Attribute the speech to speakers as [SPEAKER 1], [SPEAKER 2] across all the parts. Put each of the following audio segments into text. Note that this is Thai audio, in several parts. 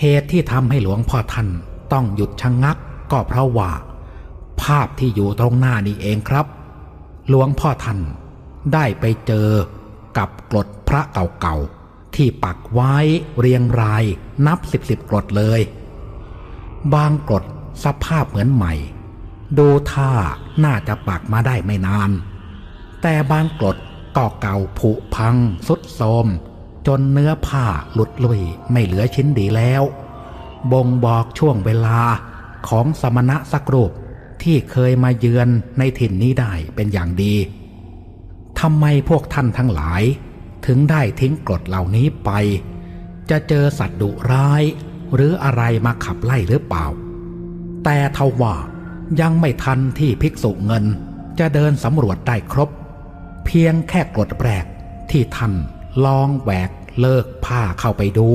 [SPEAKER 1] เหตุที่ทำให้หลวงพ่อท่านต้องหยุดชะงงัก ก็เพราะว่า ภาพที่อยู่ตรงหน้านี่เองครับ หลวงพ่อท่านได้ไปเจอกับกรดพระเก่าๆ ที่ปักไว้เรียงรายนับสิบสิบกรดเลย บางกรดสภาพเหมือนใหม่ ดูท่าน่าจะปักมาได้ไม่นาน แต่บางกรดก็เก่าผุพังสุดโทรม จนเนื้อผ้าหลุดลุยไม่เหลือชิ้นดีแล้ว บ่งบอกช่วงเวลาของสมณะสักรูปที่เคยมาเยือนในถิ่นนี้ได้เป็นอย่างดีทำไมพวกท่านทั้งหลาย ถึงได้ทิ้งกรดเหล่านี้ไป จะเจอสัตว์ดุร้าย หรืออะไรมาขับไล่หรือเปล่า แต่ทว่ายังไม่ทันที่ภิกษุเงินจะเดินสำรวจได้ครบ เพียงแค่กรดแปลกที่ท่านลองแหวก เลิกผ้าเข้าไปดู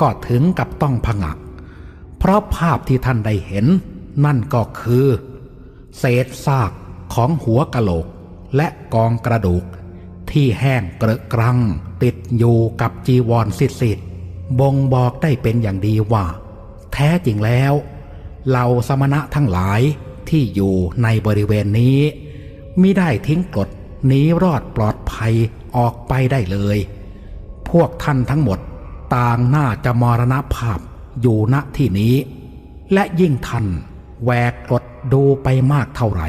[SPEAKER 1] ก็ถึงกับต้องผงัก เพราะภาพที่ท่านได้เห็น นั่นก็คือ เศษซากของหัวกะโหลกและกองกระดูก ที่แห้งเกระกรัง ติดอยู่กับจีวรสิดๆบ่งบอกได้เป็นอย่างดีว่า แท้จริงแล้วเหล่าสมณะทั้งหลายที่อยู่ในบริเวณนี้มิได้ทิ้งกฎหนีรอดปลอดภัยออกไปได้เลย วกท่านทั้งหมด ต่างน่าจะมรณภาพอยู่ณที่นี้ และยิ่งท่านแหวกกฎดูไปมากเท่าไหร่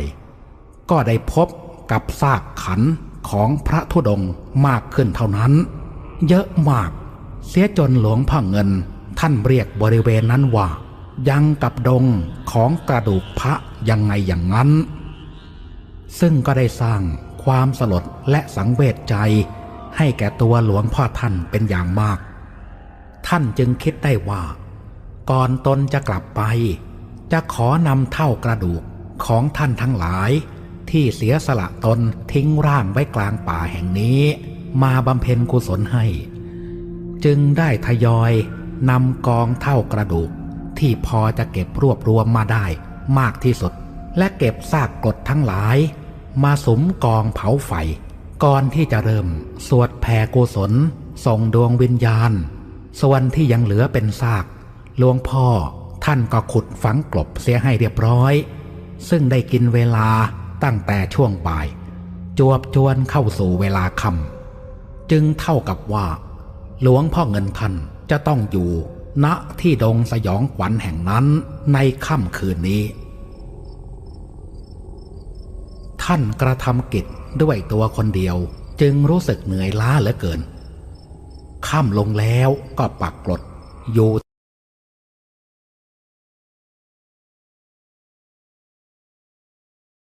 [SPEAKER 1] ก็ได้พบกับซากขันของพระธุดงมากขึ้นเท่านั้น เยอะมาก เสียจนหลวงพ่อเงินท่านเรียกบริเวณนั้นว่า ยังกับดงของกระดูกพระยังไงอย่างนั้น ซึ่งก็ได้สร้างความสลดและสังเวชใจ ให้แก่ตัวหลวงพ่อท่านเป็นอย่างมาก ท่านจึงคิดได้ว่า ก่อนตนจะกลับไป จะขอนำเท่ากระดูกของท่านทั้งหลาย ที่เสียสละตนทิ้งร่างไว้กลางป่าแห่งนี้ มาบำเพ็ญกุศลให้ จึงได้ทยอยนำกองเท่ากระดูก ที่พอจะเก็บรวบรวมมาได้มากที่สุด และเก็บซากกรดทั้งหลาย มาสมกองเผาไฟ ก่อนที่จะเริ่ม สวดแผ่กุศล ส่งดวงวิญญาณ ส่วนที่ยังเหลือเป็นซากหลวงพ่อท่านก็ขุดฝังกลบเสียให้เรียบร้อย ซึ่งได้กินเวลาตั้งแต่ช่วงบ่าย จวบจวนเข้าสู่เวลาค่ำจึงเท่ากับว่า หลวงพ่อเงินท่านจะต้องอยู่ ณที่ดงสยองขวัญแห่งนั้นในค่ำคืนนี้ ท่านกระทำกิจ ด้วยตัวคนเดียวจึงรู้สึกเหนื่อยล้าเหลือเกินค่ำลงแล้วก็ปักกรดอยู่